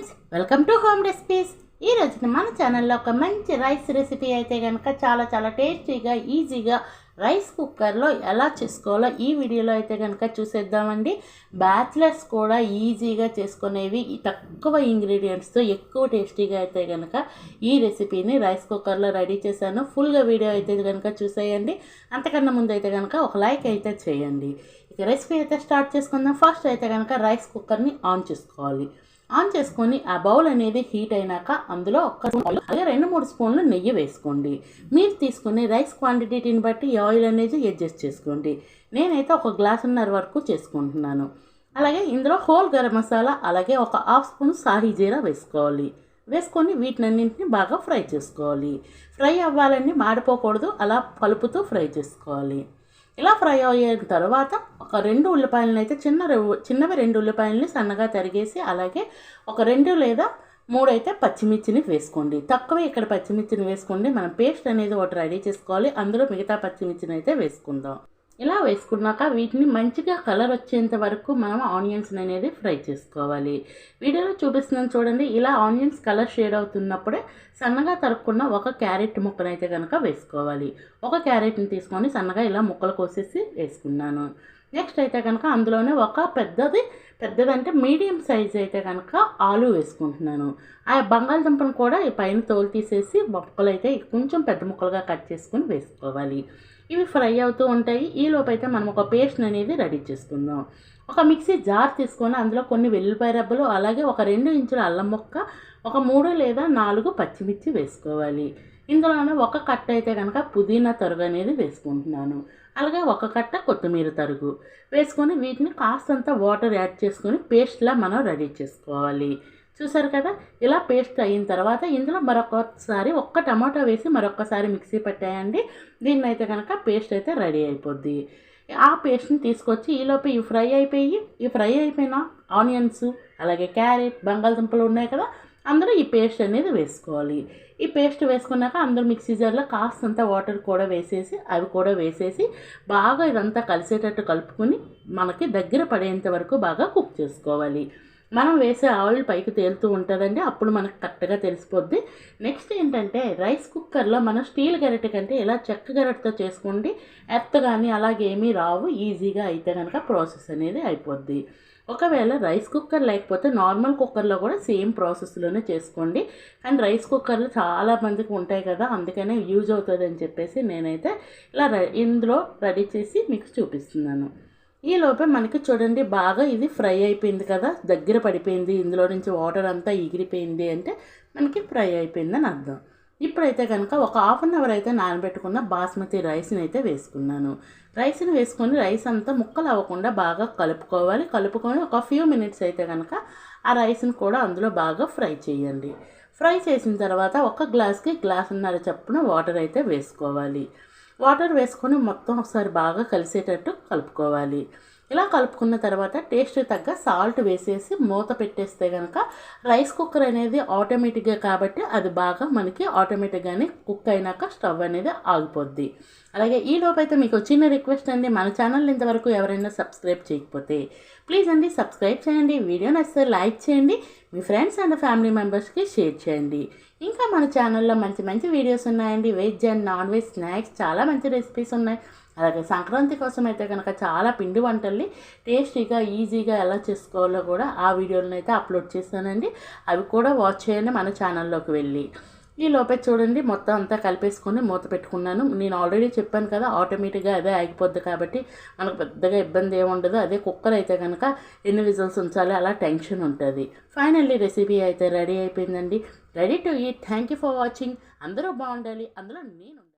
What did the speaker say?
Friends welcome to home recipes ఈ రోజున మన ఛానల్లో ఒక మంచి రైస్ రెసిపీ అయితే కనుక చాలా చాలా టేస్టీగా ఈజీగా రైస్ కుక్కర్లో ఎలా చేసుకోవాలో ఈ వీడియోలో అయితే కనుక చూసేద్దామండి. బ్యాచిలర్స్ కూడా ఈజీగా చేసుకునేవి తక్కువ ఇంగ్రీడియంట్స్తో ఎక్కువ టేస్టీగా అయితే కనుక ఈ రెసిపీని రైస్ కుక్కర్లో రెడీ చేశాను. ఫుల్గా వీడియో అయితే కనుక చూసేయండి. అంతకన్నా ముందు అయితే కనుక ఒక లైక్ అయితే చేయండి. ఇక రెసిపీ అయితే స్టార్ట్ చేసుకుందాం. ఫస్ట్ అయితే కనుక రైస్ కుక్కర్ని ఆన్ చేసుకోవాలి. ఆన్ చేసుకొని ఆ బౌల్ అనేది హీట్ అయినాక అందులో ఒక్క స్పూన్ అలాగే రెండు మూడు స్పూన్లు నెయ్యి వేసుకోండి. మీరు తీసుకునే రైస్ క్వాంటిటీని బట్టి ఆయిల్ అనేది అడ్జస్ట్ చేసుకోండి. నేనైతే ఒక గ్లాసున్నర వరకు చేసుకుంటున్నాను. అలాగే ఇందులో హోల్ గరం మసాలా అలాగే ఒక హాఫ్ స్పూన్ సాహీ జీరా వేసుకోవాలి. వేసుకొని వీటినన్నింటిని బాగా ఫ్రై చేసుకోవాలి. ఫ్రై అవ్వాలని మాడిపోకూడదు అలా కలుపుతూ ఫ్రై చేసుకోవాలి. ఇలా ఫ్రై అయిన తర్వాత ఒక రెండు ఉల్లిపాయలను అయితే చిన్న చిన్నవి రెండు ఉల్లిపాయలని సన్నగా తరిగేసి అలాగే ఒక రెండు లేదా మూడు అయితే పచ్చిమిర్చిని వేసుకోండి. తక్కువ ఇక్కడ పచ్చిమిర్చిని వేసుకోండి. మనం పేస్ట్ అనేది ఒకటి రెడీ చేసుకోవాలి. అందులో మిగతా పచ్చిమిర్చిని అయితే వేసుకుందాం. ఇలా వేసుకున్నాక వీటిని మంచిగా కలర్ వచ్చేంత వరకు మనం ఆనియన్స్ అనేది ఫ్రై చేసుకోవాలి. వీడియోలో చూపిస్తున్నాను చూడండి ఇలా ఆనియన్స్ కలర్ షేడ్ అవుతున్నప్పుడే సన్నగా తరుక్కున్న ఒక క్యారెట్ ముక్కనైతే కనుక వేసుకోవాలి. ఒక క్యారెట్ని తీసుకొని సన్నగా ఇలా ముక్కలు కోసేసి వేసుకున్నాను. నెక్స్ట్ అయితే కనుక అందులోనే ఒక పెద్దది పెద్దదంటే మీడియం సైజ్ అయితే కనుక ఆలు వేసుకుంటున్నాను. ఆ బంగాళదుంపను కూడా ఈ పైన తోలు తీసేసి ముక్కలు అయితే కొంచెం పెద్ద ముక్కలుగా కట్ చేసుకుని వేసుకోవాలి. ఇవి ఫ్రై అవుతూ ఉంటాయి. ఈ లోపైతే మనం ఒక పేస్ట్ అనేది రెడీ చేసుకుందాం. ఒక మిక్సీ జార్ తీసుకొని అందులో కొన్ని వెల్లుల్లిపాయ రబ్బలు అలాగే ఒక రెండు ఇంచుల అల్లం ముక్క ఒక మూడు లేదా నాలుగు పచ్చిమిర్చి వేసుకోవాలి. ఇందులోనే ఒక కట్ట అయితే కనుక పుదీనా తరుగు అనేది వేసుకుంటున్నాను. అలాగే ఒక కట్ట కొత్తిమీర తరుగు వేసుకొని వీటిని కాస్తంత వాటర్ యాడ్ చేసుకొని పేస్ట్లా మనం రెడీ చేసుకోవాలి. చూసారు కదా? ఇలా పేస్ట్ అయిన తర్వాత ఇందులో మరొకసారి ఒక్క టమాటా వేసి మరొకసారి మిక్సీ పెట్టేయండి. దీన్ని అయితే కనుక పేస్ట్ అయితే రెడీ అయిపోద్ది. ఆ పేస్ట్ని తీసుకొచ్చి ఈలోపు ఈ ఫ్రై అయిపోయి ఈ ఫ్రై అయిపోయిన ఆనియన్స్ అలాగే క్యారెట్ బంగాళదుంపలు ఉన్నాయి కదా? అందులో ఈ పేస్ట్ అనేది వేసుకోవాలి. ఈ పేస్ట్ వేసుకున్నాక అందరూ మిక్సీ జార్లో కాస్తంత వాటర్ కూడా వేసేసి అవి కూడా వేసేసి బాగా ఇదంతా కలిసేటట్టు కలుపుకొని మనకి దగ్గర పడేంత వరకు బాగా కుక్ చేసుకోవాలి. మనం వేసే ఆయిల్ పైకి తేలుతూ ఉంటుందండి. అప్పుడు మనకు కరెక్ట్గా తెలిసిపోద్ది. నెక్స్ట్ ఏంటంటే రైస్ కుక్కర్లో మనం స్టీల్ గరిటె కంటే ఇలా చెక్క గరిటతో చేసుకోండి. ఎత్త కానీ అలాగేమీ రావు. ఈజీగా అయితే కనుక ప్రాసెస్ అనేది అయిపోద్ది. ఒకవేళ రైస్ కుక్కర్ లేకపోతే నార్మల్ కుక్కర్లో కూడా సేమ్ ప్రాసెస్లోనే చేసుకోండి. కానీ రైస్ కుక్కర్లు చాలా మందికి ఉంటాయి కదా అందుకనే యూజ్ అవుతుంది అని చెప్పేసి నేనైతే ఇలా ఇందులో రెడీ చేసి మీకు చూపిస్తున్నాను. ఈ లోపే మనకి చూడండి బాగా ఇది ఫ్రై అయిపోయింది కదా. దగ్గర పడిపోయింది ఇందులో నుంచి వాటర్ అంతా ఎగిరిపోయింది అంటే మనకి ఫ్రై అయిపోయిందని అర్థం. ఇప్పుడైతే కనుక ఒక హాఫ్ అన్ అవర్ అయితే నానబెట్టుకున్న బాస్మతి రైస్ని అయితే వేసుకున్నాను. రైస్ని వేసుకొని రైస్ అంతా ముక్కలు అవ్వకుండా బాగా కలుపుకోవాలి. కలుపుకొని ఒక ఫ్యూ మినిట్స్ అయితే కనుక ఆ రైస్ని కూడా అందులో బాగా ఫ్రై చేయండి. ఫ్రై చేసిన తర్వాత ఒక గ్లాస్కి గ్లాసున్నర చప్పున వాటర్ అయితే వేసుకోవాలి. వాటర్ వేసుకొని మొత్తం ఒకసారి బాగా కలిసేటట్టు కలుపుకోవాలి. ఇలా కలుపుకున్న తర్వాత టేస్ట్ తగ్గ సాల్ట్ వేసేసి మూత పెట్టేస్తే కనుక రైస్ కుక్కర్ అనేది ఆటోమేటిక్గా కాబట్టి అది బాగా మనకి ఆటోమేటిక్గానే కుక్ అయినాక స్టవ్ అనేది ఆగిపోద్ది. అలాగే ఈ లోపైతే మీకు చిన్న రిక్వెస్ట్ అండి. మన ఛానల్ ఇంతవరకు ఎవరైనా సబ్స్క్రైబ్ చేయకపోతే ప్లీజ్ అండి సబ్స్క్రైబ్ చేయండి. వీడియో నచ్చితే లైక్ చేయండి. మీ ఫ్రెండ్స్ అండ్ ఫ్యామిలీ మెంబర్స్కి షేర్ చేయండి. ఇంకా మన ఛానల్లో మంచి మంచి వీడియోస్ ఉన్నాయండి. Veg and non veg snacks చాలా మంచి రెసిపీస్ ఉన్నాయి. అలాగే సంక్రాంతి కోసం అయితే కనుక చాలా పిండి వంటల్ని టేస్టీగా ఈజీగా ఎలా చేసుకోవాలో కూడా ఆ వీడియోలను అయితే అప్లోడ్ చేశానండి. అవి కూడా వాచ్ చేయండి మన ఛానల్లోకి వెళ్ళి. ఈ లోపే చూడండి మొత్తం అంతా కలిపేసుకొని మూత పెట్టుకున్నాను. నేను ఆల్రెడీ చెప్పాను కదా ఆటోమేటిక్గా అదే ఆగిపోద్ది కాబట్టి మనకు పెద్దగా ఇబ్బంది ఏముండదు అదే కుక్కర్ అయితే కనుక ఎన్ని విజిల్స్ ఉంచాలి అలా టెన్షన్ ఉంటుంది. ఫైనల్లీ రెసిపీ అయితే రెడీ అయిపోయిందండి. Ready to eat. Thank you for watching. అందరూ బాగుండాలి. అందులో నేను